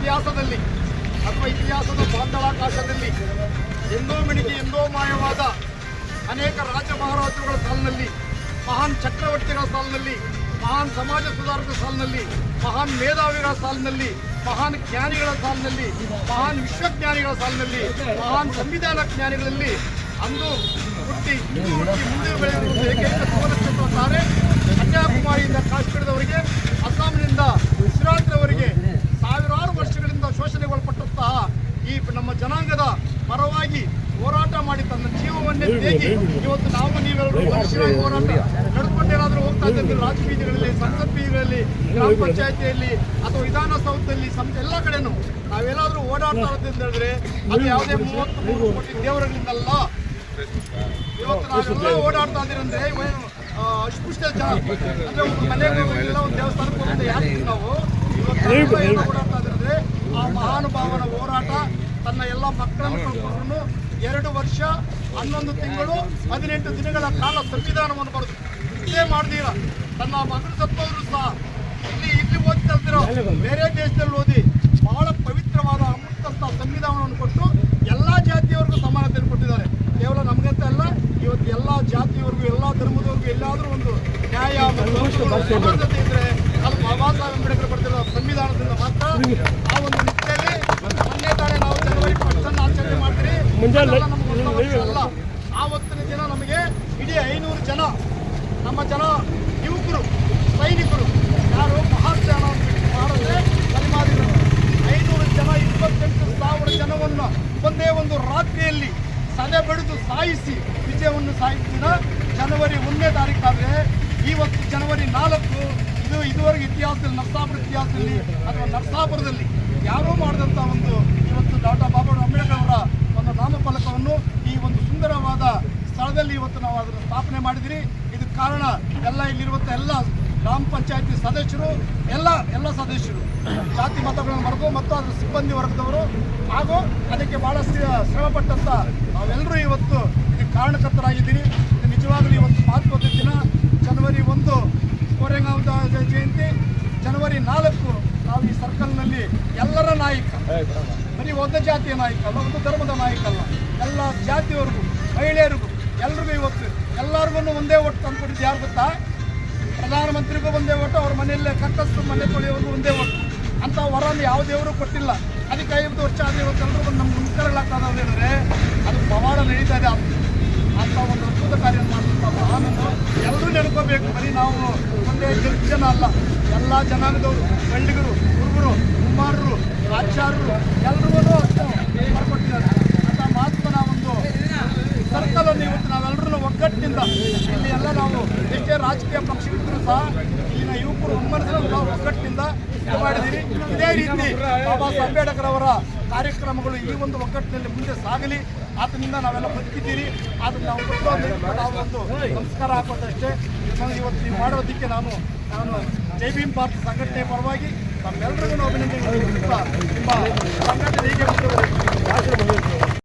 ಇತಿಹಾಸದಲ್ಲಿ ಅಥವಾ ಇತಿಹಾಸದ ಬಾಂಧವಾಕಾಶದಲ್ಲಿ ಎಂದೋ ಮಿಣಿಗೆ, ಎಂದೋ ಮಾಯವಾದ ಅನೇಕ ರಾಜ ಮಹಾರಾಜರುಗಳ ಸಾಲಿನಲ್ಲಿ, ಮಹಾನ್ ಚಕ್ರವರ್ತಿಗಳ ಸಾಲಿನಲ್ಲಿ, ಮಹಾನ್ ಸಮಾಜ ಸುಧಾರಕ ಸಾಲಿನಲ್ಲಿ, ಮಹಾನ್ ಮೇಧಾವಿಗಳ ಸಾಲಿನಲ್ಲಿ, ಮಹಾನ್ ಜ್ಞಾನಿಗಳ ಸಾಲಿನಲ್ಲಿ, ಮಹಾನ್ ವಿಶ್ವಜ್ಞಾನಿಗಳ ಸಾಲಿನಲ್ಲಿ, ಮಹಾನ್ ಸಂವಿಧಾನ ಜ್ಞಾನಿಗಳಲ್ಲಿ ಅಂದು ಹುಟ್ಟಿ ಹುಟ್ಟಿ ಮುಂದೆ ಬೆಳೆಯುವುದು ಏಕೈಕ ತಾರೆ. ಕನ್ಯಾಕುಮಾರಿಯಿಂದ ಕಾಶ್ಮೀರದವರೆಗೆ ಅಸ್ಸಾಂನಿಂದ ಗುಜರಾತ್ವರೆಗೆ ಸಾವಿರಾರು ವರ್ಷಗಳಿಂದ ಶೋಷಣೆಗೊಳಪಟ್ಟಂತಹ ಈ ನಮ್ಮ ಜನಾಂಗದ ಪರವಾಗಿ ಹೋರಾಟ ಮಾಡಿ ತನ್ನ ಇವತ್ತು ನಾವು ನೀವೆಲ್ಲರೂ ವರ್ಷವಾಗಿ ಹೋರಾಟ ನಡ್ಕೊಂಡೇನಾದ್ರೂ ಹೋಗ್ತಾ ಇದ್ದಂತೆ ರಾಜಬೀದಿಗಳಲ್ಲಿ ಸಂಸತ್ ಬೀದಿಗಳಲ್ಲಿ ಗ್ರಾಮ ಪಂಚಾಯತಿಯಲ್ಲಿ ಅಥವಾ ವಿಧಾನಸೌಧದಲ್ಲಿ ಎಲ್ಲ ಕಡೆನೂ ನಾವೆಲ್ಲಾದ್ರೂ ಓಡಾಡ್ತಾ ಇರೋದು ಅಂತ ಹೇಳಿದ್ರೆ ಅದು ಯಾವುದೇ ಮೂವತ್ತು ಮೂರು ಕೋಟಿ ದೇವರುಗಳಿಂದಲ್ಲ. ಇವತ್ತು ನಾವೆಲ್ಲ ಓಡಾಡ್ತಾ ಇದ್ದೀರಂದ್ರೆ ಅಸ್ಪೃಶ್ಯ ಜನ ಅಂದ್ರೆ ಒಂದು ಮನೆಗೆ ಒಂದು ದೇವಸ್ಥಾನಕ್ಕೆ ಹೋಗುತ್ತೆ ಯಾರು ನಾವು. ಇವತ್ತು ಎಲ್ಲ ಓಡಾಡ್ತಾ ಇದ್ದೀರಂದ್ರೆ ಆ ಮಹಾನುಭಾವನ ಹೋರಾಟ ತನ್ನ ಎಲ್ಲ ಮಕ್ಕಳನ್ನು ಎರಡು ವರ್ಷ ಹನ್ನೊಂದು ತಿಂಗಳು ಹದಿನೆಂಟು ದಿನಗಳ ಕಾಲ ಸಂವಿಧಾನವನ್ನು ಬರೆದು ಇಷ್ಟೇ ಮಾಡಿದೀರ ತನ್ನ ಮಗಳು ಸತ್ತೋದ್ರು ಸಹ ಇಲ್ಲಿ ಇಲ್ಲಿ ಓದಿ ಇರ್ತೀರೋ ಬೇರೆ ದೇಶದಲ್ಲಿ ಓದಿ ಬಹಳ ಪವಿತ್ರವಾದ ಅಮೃತಸ್ಥ ಸಂವಿಧಾನವನ್ನು ಕೊಟ್ಟು ಎಲ್ಲ ಜಾತಿಯವರಿಗೂ ಸಮಾನತೆಯನ್ನು ಕೊಟ್ಟಿದ್ದಾರೆ. ಕೇವಲ ನಮಗಂತ ಅಲ್ಲ ಇವತ್ತು ಎಲ್ಲ ಜಾತಿಯವರಿಗೂ ಎಲ್ಲ ಧರ್ಮದವ್ರಿಗೂ ಎಲ್ಲಾದರೂ ಒಂದು ನ್ಯಾಯ ಸಮಾನತೆ ಇದ್ರೆ ಅದು ಬಾಬಾ ಸಾಹೇಬ್ ಅಂಬೇಡ್ಕರ್ ಬರ್ತಿರೋ ಸಂವಿಧಾನದಿಂದ ಮಾತ್ರ ಆ ಒಂದು ನಿಟ್ಟಿನಲ್ಲಿ ಮೊನ್ನೆ ತಾನೇ ನಾವು ಜನವರಿ ಫಸ್ಟ್ ಅನ್ನು ಆಚರಣೆ ಮಾಡ್ತೀರಿ ಅದೆಲ್ಲ ನಮ್ಗೆ ಹೊಸ ವರ್ಷ ಅಲ್ಲ ಆವತ್ತಿನ ದಿನ ನಮಗೆ ಇಡೀ ಐನೂರು ಜನ, ನಮ್ಮ ಜನ ಯುವಕರು, ಸೈನಿಕರು, ಯಾರು ಮಹಾಜ್ಞಾನ ಮಾಡದೆ ತಲೆಮಾರಿದರು ಐನೂರು ಜನ, ಇಪ್ಪತ್ತೆಂಟು ಸಾವಿರ ಜನವನ್ನು ಒಂದೇ ಒಂದು ರಾತ್ರಿಯಲ್ಲಿ ಸದೆ ಬಡಿದು ಸಾಯಿಸಿ ವಿಜಯವನ್ನು ಸಾಯಿಸಿದ ಜನವರಿ ಒಂದನೇ ತಾರೀಕಾದ್ರೆ ಇವತ್ತು ಜನವರಿ ನಾಲ್ಕು, ಇದು ಇದುವರೆಗೆ ಇತಿಹಾಸದಲ್ಲಿ, ನರಸಾಪುರ ಇತಿಹಾಸದಲ್ಲಿ ಅಥವಾ ನರಸಾಪುರದಲ್ಲಿ ಯಾರೋ ಮಾಡಿದಂಥ ಒಂದು ಇವತ್ತು ಡಾಕ್ಟರ್ ಬಾಬಾ ಅಂಬೇಡ್ಕರ್ ಅವರ ಒಂದು ನಾಮಫಲಕವನ್ನು ಈ ಒಂದು ಸುಂದರವಾದ ಸ್ಥಳದಲ್ಲಿ ಇವತ್ತು ನಾವು ಅದನ್ನು ಸ್ಥಾಪನೆ ಮಾಡಿದಿರಿ. ಇದಕ್ಕೆ ಕಾರಣ ಎಲ್ಲ ಇಲ್ಲಿರುವಂಥ ಎಲ್ಲ ಗ್ರಾಮ ಪಂಚಾಯತಿ ಸದಸ್ಯರು, ಎಲ್ಲ ಎಲ್ಲ ಸದಸ್ಯರು, ಜಾತಿ ಮತಗಳನ್ನು ಮರೆದು ಮತ್ತು ಅದರ ಸಿಬ್ಬಂದಿ ವರ್ಗದವರು ಹಾಗೂ ಅದಕ್ಕೆ ಬಹಳ ಶ್ರಮಪಟ್ಟಂತ ನಾವೆಲ್ಲರೂ ಇವತ್ತು ಇದಕ್ಕೆ ಕಾರಣಕರ್ತರಾಗಿದ್ದೀರಿ. ನಿಜವಾಗಲೂ ಇವತ್ತು ಮಹತ್ವದ ದಿನ. ಜನವರಿ ಒಂದು ಕೋರೆಗಾಂವ ಜಯಂತಿ. ಜನವರಿ ನಾಲ್ಕು ನಾವು ಈ ಸರ್ಕಲ್ನಲ್ಲಿ ಎಲ್ಲರ ನಾಯಕ, ಬರೀ ಒಂದು ಜಾತಿಯ ನಾಯಕ ಅಲ್ಲ, ಒಂದು ಧರ್ಮದ ನಾಯಕ ಅಲ್ಲ ಎಲ್ಲ ಜಾತಿಯವರಿಗೂ, ಮಹಿಳೆಯರಿಗೂ ಎಲ್ರಿಗೂ ಇವತ್ತು ಎಲ್ಲರಿಗೂ ಒಂದೇ ಒಟ್ಟು ತಂದ್ಕೊಟ್ಟಿದ್ದು ಯಾರು ಗೊತ್ತಾ? ಪ್ರಧಾನಮಂತ್ರಿಗೂ ಒಂದೇ ಒಟ್ಟು ಅವ್ರ ಮನೆಯಲ್ಲೇ ಕಟ್ಟಷ್ಟು ಮನೆ ತೊಳೆಯೋರ್ಗೂ ಒಂದೇ ಒಟ್ಟು ಅಂತ ವರನ್ನು ಯಾವ ದೇವರು ಕೊಟ್ಟಿಲ್ಲ. ಅದಕ್ಕೆ ಐವತ್ತು ವರ್ಷ ಆದರೆ ಇವತ್ತು ಎಲ್ಲರೂ ಒಂದು ನಮ್ಮ ಮುನ್ಕರಗಳಾಗ್ತದೆ ಹೇಳಿದ್ರೆ, ಅದು ಪವಾಡ ನಡೀತಾ ಇದೆ. ಅಂತ ಒಂದು ಅದ್ಭುತ ಕಾರ್ಯ ಮಾಡ್ತಾರೆ ಆನಂದ ಎಲ್ಲರೂ ನೆನ್ಕೋಬೇಕು ಬರೀ ನಾವು ಒಂದೇ ಜನ- ಜನ ಅಲ್ಲ. ಎಲ್ಲ ಜನಾಂಗದವರು ಗಂಡಿಗರು ಹುಡುಗರು ಕುಮಾರರು ಆಚಾರ್ಯರು ಎಲ್ರಿಗೂ ಅಷ್ಟು ಮಾಡ್ಕೊಟ್ಟಿದ್ದಾರೆ ಅಂತ ಮಹತ್ವನ ಒಂದು ಸರ್ಕಲನ್ನು ಇವತ್ತು ಒಗ್ಗಟ್ಟಿನಿಂದ ಇಲ್ಲಿ ಎಲ್ಲ ನಾವು ಎಷ್ಟೇ ರಾಜಕೀಯ ಪಕ್ಷಗಳಿದ್ರು ಸಹ ಇಲ್ಲಿನ ಯುವಕರು ಒಮ್ಮನಸ್ಸನ್ನು ನಾವು ಇದು ಮಾಡಿದ್ದೀರಿ. ಇದೇ ರೀತಿ ಬಾಬಾ ಅಂಬೇಡ್ಕರ್ ಅವರ ಕಾರ್ಯಕ್ರಮಗಳು ಈ ಒಂದು ಒಗ್ಗಟ್ಟಿನಲ್ಲಿ ಮುಂದೆ ಸಾಗಲಿ. ಆತನಿಂದ ನಾವೆಲ್ಲ ಬದುಕಿದ್ದೀರಿ. ಆದ್ರೆ ನಾವು ನಾವೊಂದು ನಮಸ್ಕಾರ ಹಾಕೋದಷ್ಟೇ ನಾನು ಇವತ್ತು ನೀವು ಮಾಡೋದಕ್ಕೆ ನಾನು ನಾನು ಜೈ ಭೀಮ್ ಭಾರತ ಸಂಘಟನೆ ಪರವಾಗಿ ನಮ್ಮೆಲ್ಲರಿಗೂ ಅಭಿನಂದನೆ ನಿಮ್ಮ ಸಂಘಟನೆ ಹೀಗೆ ಮುಂದುವರಿಯುತ್ತೆ.